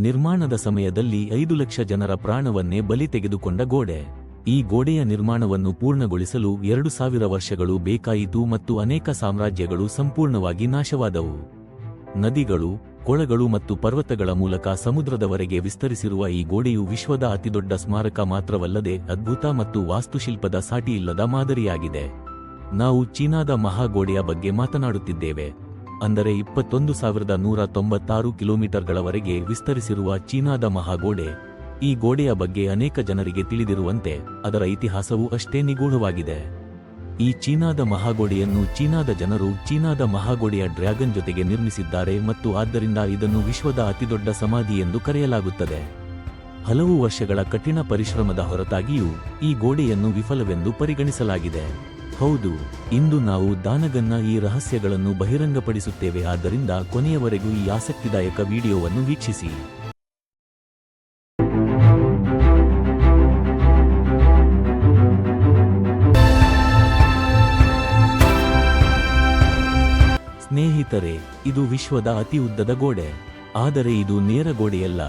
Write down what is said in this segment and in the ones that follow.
ನಿರ್ಮಾಣದ ಸಮಯದಲ್ಲಿ ಐದು ಲಕ್ಷ ಜನರ ಪ್ರಾಣವನ್ನೇ ಬಲಿ ತೆಗೆದುಕೊಂಡ ಗೋಡೆ. ಈ ಗೋಡೆಯ ನಿರ್ಮಾಣವನ್ನು ಪೂರ್ಣಗೊಳಿಸಲು ಎರಡು ಸಾವಿರ ವರ್ಷಗಳು ಬೇಕಾಯಿತು ಮತ್ತು ಅನೇಕ ಸಾಮ್ರಾಜ್ಯಗಳು ಸಂಪೂರ್ಣವಾಗಿ ನಾಶವಾದವು. ನದಿಗಳು, ಕೊಳಗಳು ಮತ್ತು ಪರ್ವತಗಳ ಮೂಲಕ ಸಮುದ್ರದವರೆಗೆ ವಿಸ್ತರಿಸಿರುವ ಈ ಗೋಡೆಯು ವಿಶ್ವದ ಅತಿದೊಡ್ಡ ಸ್ಮಾರಕ ಮಾತ್ರವಲ್ಲದೆ ಅದ್ಭುತ ಮತ್ತು ವಾಸ್ತುಶಿಲ್ಪದ ಸಾಟಿಯಿಲ್ಲದ ಮಾದರಿಯಾಗಿದೆ. ನಾವು ಚೀನಾದ ಮಹಾಗೋಡೆಯ ಬಗ್ಗೆ ಮಾತನಾಡುತ್ತಿದ್ದೇವೆ. ಅಂದರೆ ಇಪ್ಪತ್ತೊಂದು ಸಾವಿರದ ನೂರ ತೊಂಬತ್ತಾರು ಕಿಲೋಮೀಟರ್ಗಳವರೆಗೆ ವಿಸ್ತರಿಸಿರುವ ಚೀನಾದ ಮಹಾಗೋಡೆ, ಈ ಗೋಡೆಯ ಬಗ್ಗೆ ಅನೇಕ ಜನರಿಗೆ ತಿಳಿದಿರುವಂತೆ ಅದರ ಇತಿಹಾಸವೂ ಅಷ್ಟೇ ನಿಗೂಢವಾಗಿದೆ. ಈ ಚೀನಾದ ಮಹಾಗೋಡೆಯನ್ನು ಚೀನಾದ ಜನರು ಚೀನಾದ ಮಹಾಗೋಡೆಯ ಡ್ರ್ಯಾಗನ್ ಜೊತೆಗೆ ನಿರ್ಮಿಸಿದ್ದಾರೆ ಮತ್ತು ಆದ್ದರಿಂದ ಇದನ್ನು ವಿಶ್ವದ ಅತಿದೊಡ್ಡ ಸಮಾಧಿ ಎಂದು ಕರೆಯಲಾಗುತ್ತದೆ. ಹಲವು ವರ್ಷಗಳ ಕಠಿಣ ಪರಿಶ್ರಮದ ಹೊರತಾಗಿಯೂ ಈ ಗೋಡೆಯನ್ನು ವಿಫಲವೆಂದು ಪರಿಗಣಿಸಲಾಗಿದೆ. ಹೌದು, ಇಂದು ನಾವು ದಾನಗನ್ನ ಈ ರಹಸ್ಯಗಳನ್ನು ಬಹಿರಂಗಪಡಿಸುತ್ತೇವೆ, ಆದ್ದರಿಂದ ಕೊನೆಯವರೆಗೂ ಈ ಆಸಕ್ತಿದಾಯಕ ವಿಡಿಯೋವನ್ನು ವೀಕ್ಷಿಸಿ. ಸ್ನೇಹಿತರೆ, ಇದು ವಿಶ್ವದ ಅತಿ ಉದ್ದದ ಗೋಡೆ, ಆದರೆ ಇದು ನೇರ ಗೋಡೆಯಲ್ಲ,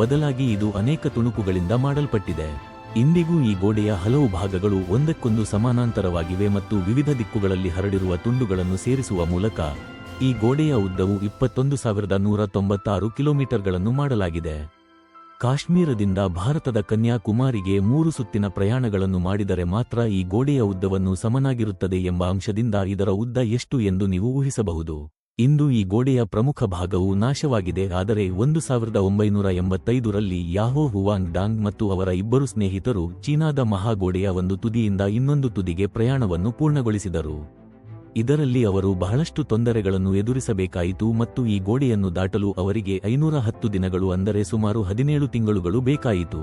ಬದಲಾಗಿ ಇದು ಅನೇಕ ತುಣುಕುಗಳಿಂದ ಮಾಡಲ್ಪಟ್ಟಿದೆ. ಇಂದಿಗೂ ಈ ಗೋಡೆಯ ಹಲವು ಭಾಗಗಳು ಒಂದಕ್ಕೊಂದು ಸಮಾನಾಂತರವಾಗಿವೆ ಮತ್ತು ವಿವಿಧ ದಿಕ್ಕುಗಳಲ್ಲಿ ಹರಡಿರುವ ತುಂಡುಗಳನ್ನು ಸೇರಿಸುವ ಮೂಲಕ ಈ ಗೋಡೆಯ ಉದ್ದವು ಇಪ್ಪತ್ತೊಂದು ಸಾವಿರದ ನೂರ ತೊಂಬತ್ತಾರು ಕಿಲೋಮೀಟರ್ಗಳನ್ನು ಮಾಡಲಾಗಿದೆ. ಕಾಶ್ಮೀರದಿಂದ ಭಾರತದ ಕನ್ಯಾಕುಮಾರಿಗೆ ಮೂರು ಸುತ್ತಿನ ಪ್ರಯಾಣಗಳನ್ನು ಮಾಡಿದರೆ ಮಾತ್ರ ಈ ಗೋಡೆಯ ಉದ್ದವನ್ನು ಸಮನಾಗಿರುತ್ತದೆ ಎಂಬ ಅಂಶದಿಂದ ಇದರ ಉದ್ದ ಎಷ್ಟು ಎಂದು ನೀವು ಊಹಿಸಬಹುದು. ಇಂದು ಈ ಗೋಡೆಯ ಪ್ರಮುಖ ಭಾಗವು ನಾಶವಾಗಿದೆ. ಆದರೆ ಒಂದು ಸಾವಿರದ ಒಂಬೈನೂರ ಎಂಬತ್ತೈದರಲ್ಲಿ ಯಾಹೋ ಹುವಾಂಗ್ ಡಾಂಗ್ ಮತ್ತು ಅವರ ಇಬ್ಬರು ಸ್ನೇಹಿತರು ಚೀನಾದ ಮಹಾಗೋಡೆಯ ಒಂದು ತುದಿಯಿಂದ ಇನ್ನೊಂದು ತುದಿಗೆ ಪ್ರಯಾಣವನ್ನು ಪೂರ್ಣಗೊಳಿಸಿದರು. ಇದರಲ್ಲಿ ಅವರು ಬಹಳಷ್ಟು ತೊಂದರೆಗಳನ್ನು ಎದುರಿಸಬೇಕಾಯಿತು ಮತ್ತು ಈ ಗೋಡೆಯನ್ನು ದಾಟಲು ಅವರಿಗೆ ಐನೂರ ಹತ್ತು ದಿನಗಳು ಅಂದರೆ ಸುಮಾರು ಹದಿನೇಳು ತಿಂಗಳುಗಳು ಬೇಕಾಯಿತು.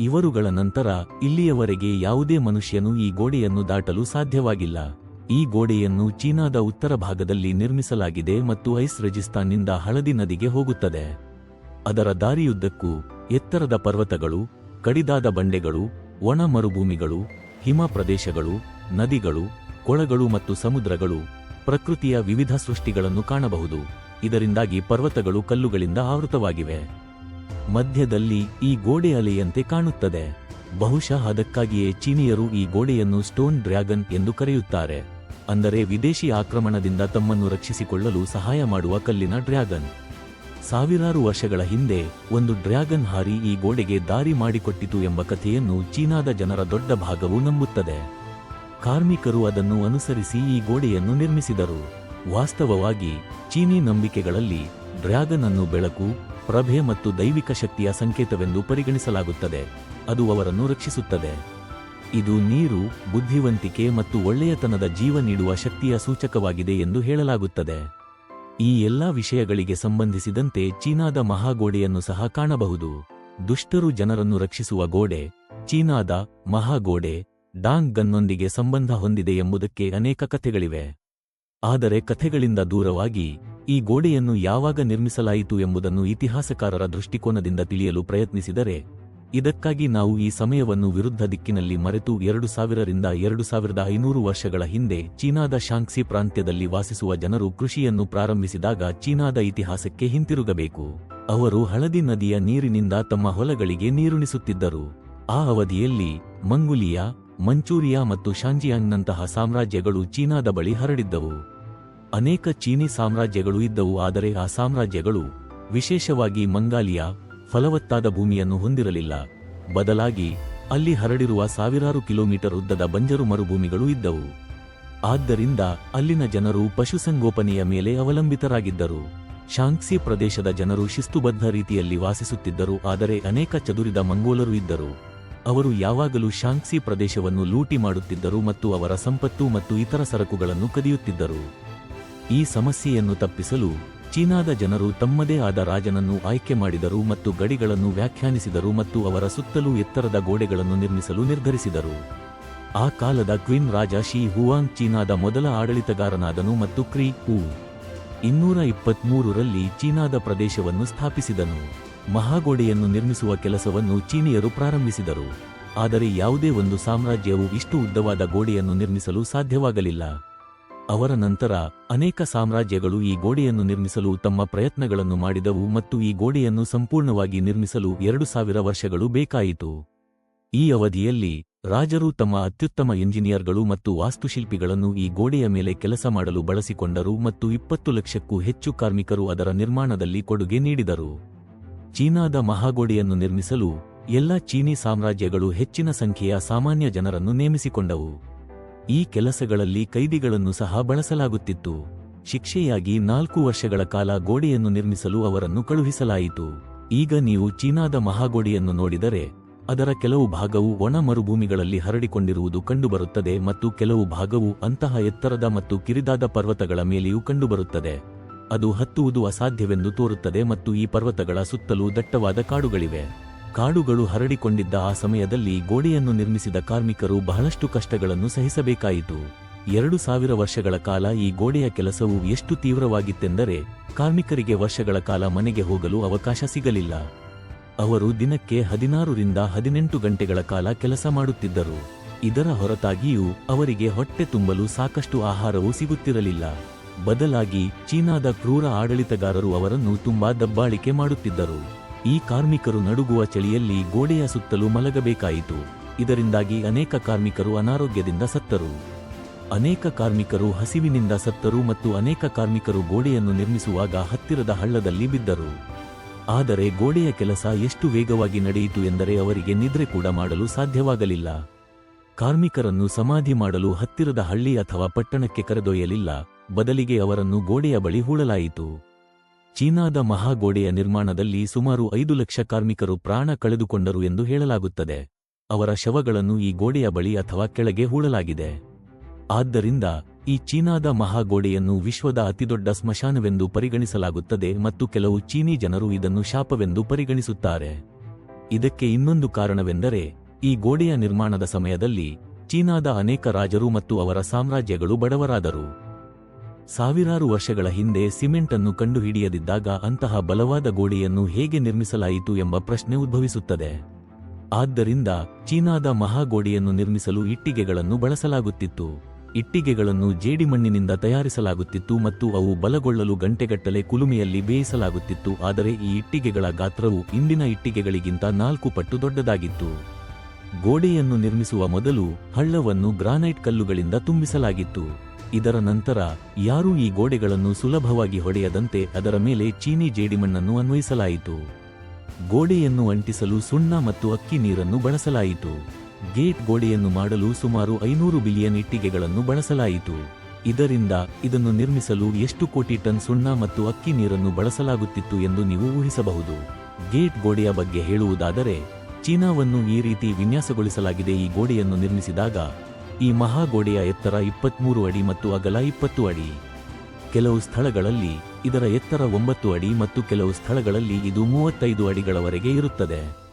ಇವರುಗಳ ನಂತರ ಇಲ್ಲಿಯವರೆಗೆ ಯಾವುದೇ ಮನುಷ್ಯನು ಈ ಗೋಡೆಯನ್ನು ದಾಟಲು ಸಾಧ್ಯವಾಗಿಲ್ಲ. ಈ ಗೋಡೆಯನ್ನು ಚೀನಾದ ಉತ್ತರ ಭಾಗದಲ್ಲಿ ನಿರ್ಮಿಸಲಾಗಿದೆ ಮತ್ತು ಐಸ್ ರಜಿಸ್ತಾನ್ನಿಂದ ಹಳದಿ ನದಿಗೆ ಹೋಗುತ್ತದೆ. ಅದರ ದಾರಿಯುದ್ದಕ್ಕೂ ಎತ್ತರದ ಪರ್ವತಗಳು, ಕಡಿದಾದ ಬಂಡೆಗಳು, ಒಣ ಮರುಭೂಮಿಗಳು, ಹಿಮ ಪ್ರದೇಶಗಳು, ನದಿಗಳು, ಕೊಳಗಳು ಮತ್ತು ಸಮುದ್ರಗಳು ಪ್ರಕೃತಿಯ ವಿವಿಧ ಸೃಷ್ಟಿಗಳನ್ನು ಕಾಣಬಹುದು. ಇದರಿಂದಾಗಿ ಪರ್ವತಗಳು ಕಲ್ಲುಗಳಿಂದ ಆವೃತವಾಗಿವೆ. ಮಧ್ಯದಲ್ಲಿ ಈ ಗೋಡೆ ಅಲೆಯಂತೆ ಕಾಣುತ್ತದೆ. ಬಹುಶಃ ಅದಕ್ಕಾಗಿಯೇ ಚೀನಿಯರು ಈ ಗೋಡೆಯನ್ನು ಸ್ಟೋನ್ ಡ್ರ್ಯಾಗನ್ ಎಂದು ಕರೆಯುತ್ತಾರೆ. ಅಂದರೆ ವಿದೇಶಿ ಆಕ್ರಮಣದಿಂದ ತಮ್ಮನ್ನು ರಕ್ಷಿಸಿಕೊಳ್ಳಲು ಸಹಾಯ ಮಾಡುವ ಕಲ್ಲಿನ ಡ್ರ್ಯಾಗನ್. ಸಾವಿರಾರು ವರ್ಷಗಳ ಹಿಂದೆ ಒಂದು ಡ್ರ್ಯಾಗನ್ ಹಾರಿ ಈ ಗೋಡೆಗೆ ದಾರಿ ಮಾಡಿಕೊಟ್ಟಿತು ಎಂಬ ಕಥೆಯನ್ನು ಚೀನಾದ ಜನರ ದೊಡ್ಡ ಭಾಗವು ನಂಬುತ್ತದೆ. ಕಾರ್ಮಿಕರು ಅದನ್ನು ಅನುಸರಿಸಿ ಈ ಗೋಡೆಯನ್ನು ನಿರ್ಮಿಸಿದರು. ವಾಸ್ತವವಾಗಿ, ಚೀನಿ ನಂಬಿಕೆಗಳಲ್ಲಿ ಡ್ರ್ಯಾಗನ್ ಅನ್ನು ಬೆಳಕು, ಪ್ರಭೆ ಮತ್ತು ದೈವಿಕ ಶಕ್ತಿಯ ಸಂಕೇತವೆಂದು ಪರಿಗಣಿಸಲಾಗುತ್ತದೆ. ಅದು ಅವರನ್ನು ರಕ್ಷಿಸುತ್ತದೆ. ಇದು ನೀರು, ಬುದ್ಧಿವಂತಿಕೆ ಮತ್ತು ಒಳ್ಳೆಯತನದ ಜೀವ ನೀಡುವ ಶಕ್ತಿಯ ಸೂಚಕವಾಗಿದೆ ಎಂದು ಹೇಳಲಾಗುತ್ತದೆ. ಈ ಎಲ್ಲಾ ವಿಷಯಗಳಿಗೆ ಸಂಬಂಧಿಸಿದಂತೆ ಚೀನಾದ ಮಹಾಗೋಡೆಯನ್ನು ಸಹ ಕಾಣಬಹುದು. ದುಷ್ಟರು ಜನರನ್ನು ರಕ್ಷಿಸುವ ಗೋಡೆ, ಚೀನಾದ ಮಹಾಗೋಡೆ ಡಾಂಗ್ ಗನ್ನೊಂದಿಗೆ ಸಂಬಂಧ ಹೊಂದಿದೆ ಎಂಬುದಕ್ಕೆ ಅನೇಕ ಕಥೆಗಳಿವೆ. ಆದರೆ ಕಥೆಗಳಿಂದ ದೂರವಾಗಿ ಈ ಗೋಡೆಯನ್ನು ಯಾವಾಗ ನಿರ್ಮಿಸಲಾಯಿತು ಎಂಬುದನ್ನು ಇತಿಹಾಸಕಾರರ ದೃಷ್ಟಿಕೋನದಿಂದ ತಿಳಿಯಲು ಪ್ರಯತ್ನಿಸಿದರೆ ಇದಕ್ಕಾಗಿ ನಾವು ಈ ಸಮಯವನ್ನು ವಿರುದ್ಧ ದಿಕ್ಕಿನಲ್ಲಿ ಮರೆತು ಎರಡು ಸಾವಿರರಿಂದ ಎರಡು ಸಾವಿರದ ಐನೂರು ವರ್ಷಗಳ ಹಿಂದೆ ಚೀನಾದ ಶಾಂಕ್ಸಿ ಪ್ರಾಂತ್ಯದಲ್ಲಿ ವಾಸಿಸುವ ಜನರು ಕೃಷಿಯನ್ನು ಪ್ರಾರಂಭಿಸಿದಾಗ ಚೀನಾದ ಇತಿಹಾಸಕ್ಕೆ ಹಿಂತಿರುಗಬೇಕು. ಅವರು ಹಳದಿ ನದಿಯ ನೀರಿನಿಂದ ತಮ್ಮ ಹೊಲಗಳಿಗೆ ನೀರುಣಿಸುತ್ತಿದ್ದರು. ಆ ಅವಧಿಯಲ್ಲಿ ಮಂಗುಲಿಯಾ, ಮಂಚೂರಿಯಾ ಮತ್ತು ಶಾಂಜಿಯಾಂಗ್ನಂತಹ ಸಾಮ್ರಾಜ್ಯಗಳು ಚೀನಾದ ಬಳಿ ಹರಡಿದ್ದವು. ಅನೇಕ ಚೀನೀ ಸಾಮ್ರಾಜ್ಯಗಳು ಇದ್ದವು, ಆದರೆ ಆ ಸಾಮ್ರಾಜ್ಯಗಳು ವಿಶೇಷವಾಗಿ ಮಂಗಾಲಿಯಾ ಫಲವತ್ತಾದ ಭೂಮಿಯನ್ನು ಹೊಂದಿರಲಿಲ್ಲ. ಬದಲಾಗಿ, ಅಲ್ಲಿ ಹರಡಿರುವ ಸಾವಿರಾರು ಕಿಲೋಮೀಟರ್ ಉದ್ದದ ಬಂಜರು ಮರುಭೂಮಿಗಳು ಇದ್ದವು. ಆದ್ದರಿಂದ, ಅಲ್ಲಿನ ಜನರು ಪಶುಸಂಗೋಪನೆಯ ಮೇಲೆ ಅವಲಂಬಿತರಾಗಿದ್ದರು. ಶಾಂಕ್ಸಿ ಪ್ರದೇಶದ ಜನರು ಶಿಸ್ತುಬದ್ಧ ರೀತಿಯಲ್ಲಿ ವಾಸಿಸುತ್ತಿದ್ದರು, ಆದರೆ ಅನೇಕ ಚದುರಿದ ಮಂಗೋಲರು ಇದ್ದರು. ಅವರು ಯಾವಾಗಲೂ ಶಾಂಕ್ಸಿ ಪ್ರದೇಶವನ್ನು ಲೂಟಿ ಮಾಡುತ್ತಿದ್ದರು ಮತ್ತು ಅವರ ಸಂಪತ್ತು ಮತ್ತು ಇತರ ಸರಕುಗಳನ್ನು ಕದಿಯುತ್ತಿದ್ದರು. ಈ ಸಮಸ್ಯೆಯನ್ನು ತಪ್ಪಿಸಲು ಚೀನಾದ ಜನರು ತಮ್ಮದೇ ಆದ ರಾಜನನ್ನು ಆಯ್ಕೆ ಮಾಡಿದರು ಮತ್ತು ಗಡಿಗಳನ್ನು ವ್ಯಾಖ್ಯಾನಿಸಿದರು ಮತ್ತು ಅವರ ಸುತ್ತಲೂ ಎತ್ತರದ ಗೋಡೆಗಳನ್ನು ನಿರ್ಮಿಸಲು ನಿರ್ಧರಿಸಿದರು. ಆ ಕಾಲದ ಕ್ವಿನ್ ರಾಜ ಶಿ ಹುವಾಂಗ್ ಚೀನಾದ ಮೊದಲ ಆಡಳಿತಗಾರನಾದನು ಮತ್ತು ಕ್ರಿ ಉ ಇನ್ನೂರ ಇಪ್ಪತ್ಮೂರರಲ್ಲಿ ಚೀನಾದ ಪ್ರದೇಶವನ್ನು ಸ್ಥಾಪಿಸಿದನು. ಮಹಾಗೋಡೆಯನ್ನು ನಿರ್ಮಿಸುವ ಕೆಲಸವನ್ನು ಚೀನಿಯರು ಪ್ರಾರಂಭಿಸಿದರು. ಆದರೆ ಯಾವುದೇ ಒಂದು ಸಾಮ್ರಾಜ್ಯವು ಇಷ್ಟು ಉದ್ದವಾದ ಗೋಡೆಯನ್ನು ನಿರ್ಮಿಸಲು ಸಾಧ್ಯವಾಗಲಿಲ್ಲ. ಅವರ ನಂತರ ಅನೇಕ ಸಾಮ್ರಾಜ್ಯಗಳು ಈ ಗೋಡೆಯನ್ನು ನಿರ್ಮಿಸಲು ತಮ್ಮ ಪ್ರಯತ್ನಗಳನ್ನು ಮಾಡಿದವು ಮತ್ತು ಈ ಗೋಡೆಯನ್ನು ಸಂಪೂರ್ಣವಾಗಿ ನಿರ್ಮಿಸಲು ಎರಡು ಸಾವಿರ ವರ್ಷಗಳು ಬೇಕಾಯಿತು. ಈ ಅವಧಿಯಲ್ಲಿ ರಾಜರು ತಮ್ಮ ಅತ್ಯುತ್ತಮ ಎಂಜಿನಿಯರ್ಗಳು ಮತ್ತು ವಾಸ್ತುಶಿಲ್ಪಿಗಳನ್ನು ಈ ಗೋಡೆಯ ಮೇಲೆ ಕೆಲಸ ಮಾಡಲು ಬಳಸಿಕೊಂಡರು ಮತ್ತು ಇಪ್ಪತ್ತು ಲಕ್ಷಕ್ಕೂ ಹೆಚ್ಚು ಕಾರ್ಮಿಕರು ಅದರ ನಿರ್ಮಾಣದಲ್ಲಿ ಕೊಡುಗೆ ನೀಡಿದರು. ಚೀನಾದ ಮಹಾಗೋಡೆಯನ್ನು ನಿರ್ಮಿಸಲು ಎಲ್ಲ ಚೀನೀ ಸಾಮ್ರಾಜ್ಯಗಳು ಹೆಚ್ಚಿನ ಸಂಖ್ಯೆಯ ಸಾಮಾನ್ಯ ಜನರನ್ನು ನೇಮಿಸಿಕೊಂಡವು. ಈ ಕೆಲಸಗಳಲ್ಲಿ ಕೈದಿಗಳನ್ನು ಸಹ ಬಳಸಲಾಗುತ್ತಿತ್ತು. ಶಿಕ್ಷೆಯಾಗಿ ನಾಲ್ಕು ವರ್ಷಗಳ ಕಾಲ ಗೋಡೆಯನ್ನು ನಿರ್ಮಿಸಲು ಅವರನ್ನು ಕಳುಹಿಸಲಾಯಿತು. ಈಗ ನೀವು ಚೀನಾದ ಮಹಾಗೋಡೆಯನ್ನು ನೋಡಿದರೆ, ಅದರ ಕೆಲವು ಭಾಗವು ಒಣ ಮರುಭೂಮಿಗಳಲ್ಲಿ ಹರಡಿಕೊಂಡಿರುವುದು ಕಂಡುಬರುತ್ತದೆ ಮತ್ತು ಕೆಲವು ಭಾಗವು ಅಂತಹ ಎತ್ತರದ ಮತ್ತು ಕಿರಿದಾದ ಪರ್ವತಗಳ ಮೇಲೆಯೂ ಕಂಡುಬರುತ್ತದೆ. ಅದು ಹತ್ತುವುದು ಅಸಾಧ್ಯವೆಂದು ತೋರುತ್ತದೆ ಮತ್ತು ಈ ಪರ್ವತಗಳ ಸುತ್ತಲೂ ದಟ್ಟವಾದ ಕಾಡುಗಳಿವೆ. ಕಾಡುಗಳು ಹರಡಿಕೊಂಡಿದ್ದ ಆ ಸಮಯದಲ್ಲಿ ಗೋಡೆಯನ್ನು ನಿರ್ಮಿಸಿದ ಕಾರ್ಮಿಕರು ಬಹಳಷ್ಟು ಕಷ್ಟಗಳನ್ನು ಸಹಿಸಬೇಕಾಯಿತು. ಎರಡು ಸಾವಿರ ವರ್ಷಗಳ ಕಾಲ ಈ ಗೋಡೆಯ ಕೆಲಸವು ಎಷ್ಟು ತೀವ್ರವಾಗಿತ್ತೆಂದರೆ, ಕಾರ್ಮಿಕರಿಗೆ ವರ್ಷಗಳ ಕಾಲ ಮನೆಗೆ ಹೋಗಲು ಅವಕಾಶ ಸಿಗಲಿಲ್ಲ. ಅವರು ದಿನಕ್ಕೆ ಹದಿನಾರರಿಂದ ಹದಿನೆಂಟು ಗಂಟೆಗಳ ಕಾಲ ಕೆಲಸ ಮಾಡುತ್ತಿದ್ದರು. ಇದರ ಹೊರತಾಗಿಯೂ ಅವರಿಗೆ ಹೊಟ್ಟೆ ತುಂಬಲು ಸಾಕಷ್ಟು ಆಹಾರವೂ ಸಿಗುತ್ತಿರಲಿಲ್ಲ. ಬದಲಾಗಿ ಚೀನಾದ ಕ್ರೂರ ಆಡಳಿತಗಾರರು ಅವರನ್ನು ತುಂಬಾ ದಬ್ಬಾಳಿಕೆ ಮಾಡುತ್ತಿದ್ದರು. ಈ ಕಾರ್ಮಿಕರು ನಡುಗುವ ಚಳಿಯಲ್ಲಿ ಗೋಡೆಯ ಸುತ್ತಲೂ ಮಲಗಬೇಕಾಯಿತು. ಇದರಿಂದಾಗಿ ಅನೇಕ ಕಾರ್ಮಿಕರು ಅನಾರೋಗ್ಯದಿಂದ ಸತ್ತರು. ಅನೇಕ ಕಾರ್ಮಿಕರು ಹಸಿವಿನಿಂದ ಸತ್ತರು ಮತ್ತು ಅನೇಕ ಕಾರ್ಮಿಕರು ಗೋಡೆಯನ್ನು ನಿರ್ಮಿಸುವಾಗ ಹತ್ತಿರದ ಹಳ್ಳದಲ್ಲಿ ಬಿದ್ದರು. ಆದರೆ ಗೋಡೆಯ ಕೆಲಸ ಎಷ್ಟು ವೇಗವಾಗಿ ನಡೆಯಿತು ಎಂದರೆ ಅವರಿಗೆ ನಿದ್ರೆ ಕೂಡ ಮಾಡಲು ಸಾಧ್ಯವಾಗಲಿಲ್ಲ. ಕಾರ್ಮಿಕರನ್ನು ಸಮಾಧಿ ಮಾಡಲು ಹತ್ತಿರದ ಹಳ್ಳಿ ಅಥವಾ ಪಟ್ಟಣಕ್ಕೆ ಕರೆದೊಯ್ಯಲಿಲ್ಲ. ಬದಲಿಗೆ ಅವರನ್ನು ಗೋಡೆಯ ಬಳಿ ಹೂಳಲಾಯಿತು. ಚೀನಾದ ಮಹಾಗೋಡೆಯ ನಿರ್ಮಾಣದಲ್ಲಿ ಸುಮಾರು ಐದು ಲಕ್ಷ ಕಾರ್ಮಿಕರು ಪ್ರಾಣ ಕಳೆದುಕೊಂಡರು ಎಂದು ಹೇಳಲಾಗುತ್ತದೆ. ಅವರ ಶವಗಳನ್ನು ಈ ಗೋಡೆಯ ಬಳಿ ಅಥವಾ ಕೆಳಗೆ ಹೂಳಲಾಗಿದೆ ಆದ್ದರಿಂದ, ಈ ಚೀನಾದ ಮಹಾಗೋಡೆಯನ್ನು ವಿಶ್ವದ ಅತಿದೊಡ್ಡ ಸ್ಮಶಾನವೆಂದು ಪರಿಗಣಿಸಲಾಗುತ್ತದೆ ಮತ್ತು ಕೆಲವು ಚೀನೀ ಜನರು ಇದನ್ನು ಶಾಪವೆಂದು ಪರಿಗಣಿಸುತ್ತಾರೆ. ಇದಕ್ಕೆ ಇನ್ನೊಂದು ಕಾರಣವೆಂದರೆ, ಈ ಗೋಡೆಯ ನಿರ್ಮಾಣದ ಸಮಯದಲ್ಲಿ ಚೀನಾದ ಅನೇಕ ರಾಜರು ಮತ್ತು ಅವರ ಸಾಮ್ರಾಜ್ಯಗಳು ಬಡವರಾದರು. ಸಾವಿರಾರು ವರ್ಷಗಳ ಹಿಂದೆ ಸಿಮೆಂಟ್ ಅನ್ನು ಕಂಡುಹಿಡಿಯದಿದ್ದಾಗ ಅಂತಹ ಬಲವಾದ ಗೋಡೆಯನ್ನು ಹೇಗೆ ನಿರ್ಮಿಸಲಾಯಿತು ಎಂಬ ಪ್ರಶ್ನೆ ಉದ್ಭವಿಸುತ್ತದೆ. ಆದ್ದರಿಂದ ಚೀನಾದ ಮಹಾಗೋಡೆಯನ್ನು ನಿರ್ಮಿಸಲು ಇಟ್ಟಿಗೆಗಳನ್ನು ಬಳಸಲಾಗುತ್ತಿತ್ತು. ಇಟ್ಟಿಗೆಗಳನ್ನು ಜೇಡಿಮಣ್ಣಿನಿಂದ ತಯಾರಿಸಲಾಗುತ್ತಿತ್ತು ಮತ್ತು ಅವು ಬಲಗೊಳ್ಳಲು ಗಂಟೆಗಟ್ಟಲೆ ಕುಲುಮೆಯಲ್ಲಿ ಬೇಯಿಸಲಾಗುತ್ತಿತ್ತು, ಆದರೆ ಈ ಇಟ್ಟಿಗೆಗಳ ಗಾತ್ರವು ಇಂದಿನ ಇಟ್ಟಿಗೆಗಳಿಗಿಂತ ನಾಲ್ಕು ಪಟ್ಟು ದೊಡ್ಡದಾಗಿತ್ತು. ಗೋಡೆಯನ್ನು ನಿರ್ಮಿಸುವ ಮೊದಲು ಹಳ್ಳವನ್ನು ಗ್ರಾನೈಟ್ ಕಲ್ಲುಗಳಿಂದ ತುಂಬಿಸಲಾಗಿತ್ತು. ಇದರ ನಂತರ ಯಾರೂ ಈ ಗೋಡೆಗಳನ್ನು ಸುಲಭವಾಗಿ ಹೊಡೆಯದಂತೆ ಅದರ ಮೇಲೆ ಚೀನಿ ಜೇಡಿಮಣ್ಣನ್ನು ಅನ್ವಯಿಸಲಾಯಿತು. ಗೋಡೆಯನ್ನು ಅಂಟಿಸಲು ಸುಣ್ಣ ಮತ್ತು ಅಕ್ಕಿ ನೀರನ್ನು ಬಳಸಲಾಯಿತು. ಗೇಟ್ ಗೋಡೆಯನ್ನು ಮಾಡಲು ಸುಮಾರು ಐನೂರು ಬಿಲಿಯನ್ ಇಟ್ಟಿಗೆಗಳನ್ನು ಬಳಸಲಾಯಿತು. ಇದರಿಂದ ಇದನ್ನು ನಿರ್ಮಿಸಲು ಎಷ್ಟು ಕೋಟಿ ಟನ್ ಸುಣ್ಣ ಮತ್ತು ಅಕ್ಕಿ ನೀರನ್ನು ಬಳಸಲಾಗುತ್ತಿತ್ತು ಎಂದು ನೀವು ಊಹಿಸಬಹುದು. ಗೇಟ್ ಗೋಡೆಯ ಬಗ್ಗೆ ಹೇಳುವುದಾದರೆ, ಚೀನಾವನ್ನು ಈ ರೀತಿ ವಿನ್ಯಾಸಗೊಳಿಸಲಾಗಿದೆ. ಈ ಗೋಡೆಯನ್ನು ನಿರ್ಮಿಸಿದಾಗ ಈ ಮಹಾಗೋಡೆಯ ಎತ್ತರ ಇಪ್ಪತ್ಮೂರು ಅಡಿ ಮತ್ತು ಅಗಲ ಇಪ್ಪತ್ತು ಅಡಿ. ಕೆಲವು ಸ್ಥಳಗಳಲ್ಲಿ ಇದರ ಎತ್ತರ ಒಂಬತ್ತು ಅಡಿ ಮತ್ತು ಕೆಲವು ಸ್ಥಳಗಳಲ್ಲಿ ಇದು ಮೂವತ್ತೈದು ಅಡಿಗಳವರೆಗೆ ಇರುತ್ತದೆ.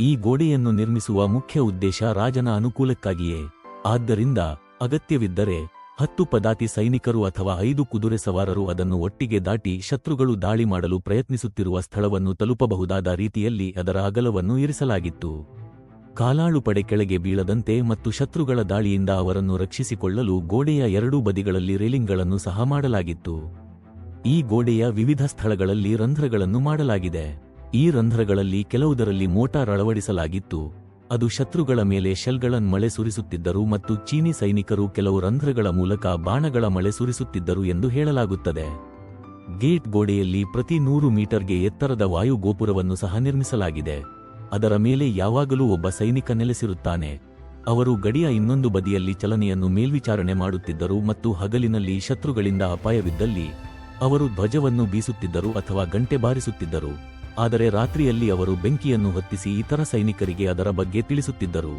ಈ ಗೋಡೆಯನ್ನು ನಿರ್ಮಿಸುವ ಮುಖ್ಯ ಉದ್ದೇಶ ರಾಜನ ಅನುಕೂಲಕ್ಕಾಗಿಯೇ. ಆದ್ದರಿಂದ ಅಗತ್ಯವಿದ್ದರೆ ಹತ್ತು ಪದಾತಿ ಸೈನಿಕರು ಅಥವಾ ಐದು ಕುದುರೆ ಸವಾರರು ಅದನ್ನು ಒಟ್ಟಿಗೆ ದಾಟಿ ಶತ್ರುಗಳು ದಾಳಿ ಮಾಡಲು ಪ್ರಯತ್ನಿಸುತ್ತಿರುವ ಸ್ಥಳವನ್ನು ತಲುಪಬಹುದಾದ ರೀತಿಯಲ್ಲಿ ಅದರ ಅಗಲವನ್ನು ಇರಿಸಲಾಗಿತ್ತು. ಕಾಲಾಳು ಪಡೆ ಕೆಳಗೆ ಬೀಳದಂತೆ ಮತ್ತು ಶತ್ರುಗಳ ದಾಳಿಯಿಂದ ಅವರನ್ನು ರಕ್ಷಿಸಿಕೊಳ್ಳಲು ಗೋಡೆಯ ಎರಡೂ ಬದಿಗಳಲ್ಲಿ ರೇಲಿಂಗ್ಗಳನ್ನು ಸಹ ಮಾಡಲಾಗಿತ್ತು. ಈ ಗೋಡೆಯ ವಿವಿಧ ಸ್ಥಳಗಳಲ್ಲಿ ರಂಧ್ರಗಳನ್ನು ಮಾಡಲಾಗಿದೆ. ಈ ರಂಧ್ರಗಳಲ್ಲಿ ಕೆಲವುದರಲ್ಲಿ ಮೋಟಾರ್ ಅಳವಡಿಸಲಾಗಿತ್ತು. ಅದು ಶತ್ರುಗಳ ಮೇಲೆ ಶೆಲ್ಗಳನ್ ಮಳೆ ಸುರಿಸುತ್ತಿದ್ದರು ಮತ್ತು ಚೀನಿ ಸೈನಿಕರು ಕೆಲವು ರಂಧ್ರಗಳ ಮೂಲಕ ಬಾಣಗಳ ಮಳೆ ಸುರಿಸುತ್ತಿದ್ದರು ಎಂದು ಹೇಳಲಾಗುತ್ತದೆ. ಗೇಟ್ ಗೋಡೆಯಲ್ಲಿ ಪ್ರತಿ ನೂರು ಮೀಟರ್ಗೆ ಎತ್ತರದ ವಾಯುಗೋಪುರವನ್ನು ಸಹ ನಿರ್ಮಿಸಲಾಗಿದೆ. ಅದರ ಮೇಲೆ ಯಾವಾಗಲೂ ಒಬ್ಬ ಸೈನಿಕ ನೆಲೆಸಿರುತ್ತಾನೆ. ಅವರು ಗಡಿಯ ಇನ್ನೊಂದು ಬದಿಯಲ್ಲಿ ಚಲನೆಯನ್ನು ಮೇಲ್ವಿಚಾರಣೆ ಮಾಡುತ್ತಿದ್ದರು ಮತ್ತು ಹಗಲಿನಲ್ಲಿ ಶತ್ರುಗಳಿಂದ ಅಪಾಯವಿದ್ದಲ್ಲಿ ಅವರು ಧ್ವಜವನ್ನು ಬೀಸುತ್ತಿದ್ದರು ಅಥವಾ ಗಂಟೆ ಬಾರಿಸುತ್ತಿದ್ದರು. ಆದರೆ ರಾತ್ರಿಯಲ್ಲಿ ಅವರು ಬೆಂಕಿಯನ್ನು ಹೊತ್ತಿಸಿ ಇತರ ಸೈನಿಕರಿಗೆ ಅದರ ಬಗ್ಗೆ ತಿಳಿಸುತ್ತಿದ್ದರು.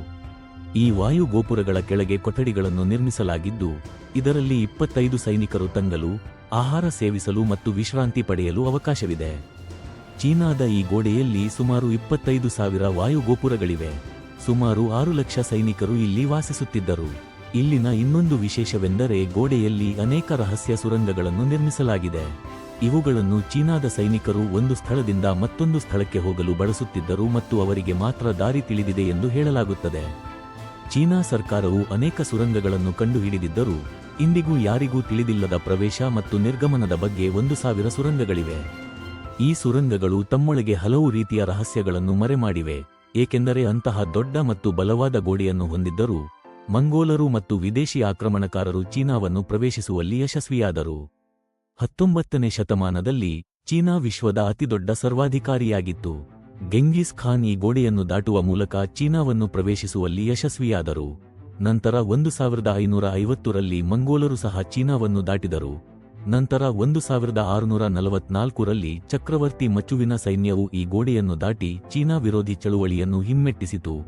ಈ ವಾಯು ಗೋಪುರಗಳ ಕೆಳಗೆ ಕೊಠಡಿಗಳನ್ನು ನಿರ್ಮಿಸಲಾಗಿದ್ದು, ಇದರಲ್ಲಿ ಇಪ್ಪತ್ತೈದು ಸೈನಿಕರು ತಂಗಲು, ಆಹಾರ ಸೇವಿಸಲು ಮತ್ತು ವಿಶ್ರಾಂತಿ ಪಡೆಯಲು ಅವಕಾಶವಿದೆ. ಚೀನಾದ ಈ ಗೋಡೆಯಲ್ಲಿ ಸುಮಾರು ಇಪ್ಪತ್ತೈದು ಸಾವಿರ ವಾಯುಗೋಪುರಗಳಿವೆ. ಸುಮಾರು ಆರು ಲಕ್ಷ ಸೈನಿಕರು ಇಲ್ಲಿ ವಾಸಿಸುತ್ತಿದ್ದರು. ಇಲ್ಲಿನ ಇನ್ನೊಂದು ವಿಶೇಷವೆಂದರೆ ಗೋಡೆಯಲ್ಲಿ ಅನೇಕ ರಹಸ್ಯ ಸುರಂಗಗಳನ್ನು ನಿರ್ಮಿಸಲಾಗಿದೆ. ಇವುಗಳನ್ನು ಚೀನಾದ ಸೈನಿಕರು ಒಂದು ಸ್ಥಳದಿಂದ ಮತ್ತೊಂದು ಸ್ಥಳಕ್ಕೆ ಹೋಗಲು ಬಳಸುತ್ತಿದ್ದರು ಮತ್ತು ಅವರಿಗೆ ಮಾತ್ರ ದಾರಿ ತಿಳಿದಿದೆ ಎಂದು ಹೇಳಲಾಗುತ್ತದೆ. ಚೀನಾ ಸರ್ಕಾರವು ಅನೇಕ ಸುರಂಗಗಳನ್ನು ಕಂಡುಹಿಡಿದಿದ್ದರೂ, ಇಂದಿಗೂ ಯಾರಿಗೂ ತಿಳಿದಿಲ್ಲದ ಪ್ರವೇಶ ಮತ್ತು ನಿರ್ಗಮನದ ಬಗ್ಗೆ ಒಂದು ಸಾವಿರ ಸುರಂಗಗಳಿವೆ. ಈ ಸುರಂಗಗಳು ತಮ್ಮೊಳಗೆ ಹಲವು ರೀತಿಯ ರಹಸ್ಯಗಳನ್ನು ಮರೆಮಾಡಿವೆ, ಏಕೆಂದರೆ ಅಂತಹ ದೊಡ್ಡ ಮತ್ತು ಬಲವಾದ ಗೋಡೆಯನ್ನು ಹೊಂದಿದ್ದರೂ, ಮಂಗೋಲರು ಮತ್ತು ವಿದೇಶಿ ಆಕ್ರಮಣಕಾರರು ಚೀನಾವನ್ನು ಪ್ರವೇಶಿಸುವಲ್ಲಿ ಯಶಸ್ವಿಯಾದರು. ಹತ್ತೊಂಬತ್ತನೇ ಶತಮಾನದಲ್ಲಿ ಚೀನಾ ವಿಶ್ವದ ಅತಿದೊಡ್ಡ ಸರ್ವಾಧಿಕಾರಿಯಾಗಿತ್ತು. ಗೆಂಗಿಸ್ ಖಾನ್ ಈ ಗೋಡೆಯನ್ನು ದಾಟುವ ಮೂಲಕ ಚೀನಾವನ್ನು ಪ್ರವೇಶಿಸುವಲ್ಲಿ ಯಶಸ್ವಿಯಾದರು. ನಂತರ ಒಂದು ಸಾವಿರದ ಐನೂರ ಐವತ್ತರಲ್ಲಿ ಮಂಗೋಲರು ಸಹ ಚೀನಾವನ್ನು ದಾಟಿದರು. ನಂತರ ಒಂದು ಸಾವಿರದ ಆರುನೂರ ನಲವತ್ನಾಲ್ಕರಲ್ಲಿ ಚಕ್ರವರ್ತಿ ಮಚ್ಚುವಿನ ಸೈನ್ಯವು ಈ ಗೋಡೆಯನ್ನು ದಾಟಿ ಚೀನಾ ವಿರೋಧಿ ಚಳುವಳಿಯನ್ನು ಹಿಮ್ಮೆಟ್ಟಿಸಿತು.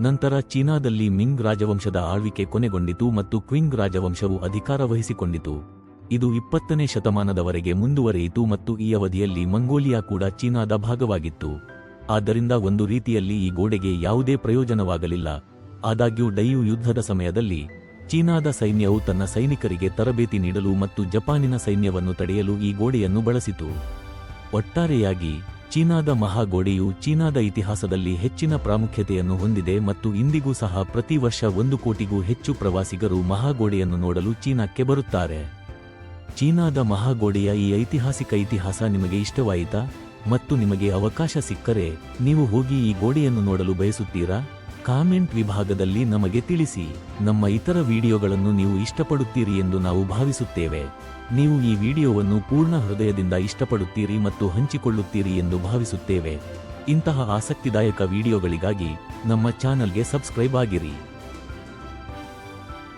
ನಂತರ ಚೀನಾದಲ್ಲಿ ಮಿಂಗ್ ರಾಜವಂಶದ ಆಳ್ವಿಕೆ ಕೊನೆಗೊಂಡಿತು ಮತ್ತು ಕ್ವಿಂಗ್ ರಾಜವಂಶವು ಅಧಿಕಾರ ವಹಿಸಿಕೊಂಡಿತು. ಇದು ಇಪ್ಪತ್ತನೇ ಶತಮಾನದವರೆಗೆ ಮುಂದುವರೆಯಿತು ಮತ್ತು ಈ ಅವಧಿಯಲ್ಲಿ ಮಂಗೋಲಿಯಾ ಕೂಡ ಚೀನಾದ ಭಾಗವಾಗಿತ್ತು. ಆದ್ದರಿಂದ ಒಂದು ರೀತಿಯಲ್ಲಿ ಈ ಗೋಡೆಗೆ ಯಾವುದೇ ಪ್ರಯೋಜನವಾಗಲಿಲ್ಲ. ಆದಾಗ್ಯೂ ಡೈಯು ಯುದ್ಧದ ಸಮಯದಲ್ಲಿ ಚೀನಾದ ಸೈನ್ಯವು ತನ್ನ ಸೈನಿಕರಿಗೆ ತರಬೇತಿ ನೀಡಲು ಮತ್ತು ಜಪಾನಿನ ಸೈನ್ಯವನ್ನು ತಡೆಯಲು ಈ ಗೋಡೆಯನ್ನು ಬಳಸಿತು. ಒಟ್ಟಾರೆಯಾಗಿ, ಚೀನಾದ ಮಹಾಗೋಡೆಯು ಚೀನಾದ ಇತಿಹಾಸದಲ್ಲಿ ಹೆಚ್ಚಿನ ಪ್ರಾಮುಖ್ಯತೆಯನ್ನು ಹೊಂದಿದೆ ಮತ್ತು ಇಂದಿಗೂ ಸಹ ಪ್ರತಿ ವರ್ಷ ಒಂದು ಕೋಟಿಗೂ ಹೆಚ್ಚು ಪ್ರವಾಸಿಗರು ಮಹಾಗೋಡೆಯನ್ನು ನೋಡಲು ಚೀನಾಕ್ಕೆ ಬರುತ್ತಾರೆ. ಚೀನಾದ ಮಹಾಗೋಡೆಯ ಈ ಐತಿಹಾಸಿಕ ಇತಿಹಾಸ ನಿಮಗೆ ಇಷ್ಟವಾಯಿತಾ? ಮತ್ತು ನಿಮಗೆ ಅವಕಾಶ ಸಿಕ್ಕರೆ, ನೀವು ಹೋಗಿ ಈ ಗೋಡೆಯನ್ನು ನೋಡಲು ಬಯಸುತ್ತೀರಾ? ಕಾಮೆಂಟ್ ವಿಭಾಗದಲ್ಲಿ ನಮಗೆ ತಿಳಿಸಿ. ನಮ್ಮ ಇತರ ವಿಡಿಯೋಗಳನ್ನು ನೀವು ಇಷ್ಟಪಡುತ್ತೀರಿ ಎಂದು ನಾವು ಭಾವಿಸುತ್ತೇವೆ. ನೀವು ಈ ವಿಡಿಯೋವನ್ನು ಪೂರ್ಣ ಹೃದಯದಿಂದ ಇಷ್ಟಪಡುತ್ತೀರಿ ಮತ್ತು ಹಂಚಿಕೊಳ್ಳುತ್ತೀರಿ ಎಂದು ಭಾವಿಸುತ್ತೇವೆ. ಇಂತಹ ಆಸಕ್ತಿದಾಯಕ ವಿಡಿಯೋಗಳಿಗಾಗಿ ನಮ್ಮ ಚಾನಲ್ಗೆ ಸಬ್ಸ್ಕ್ರೈಬ್ ಆಗಿರಿ.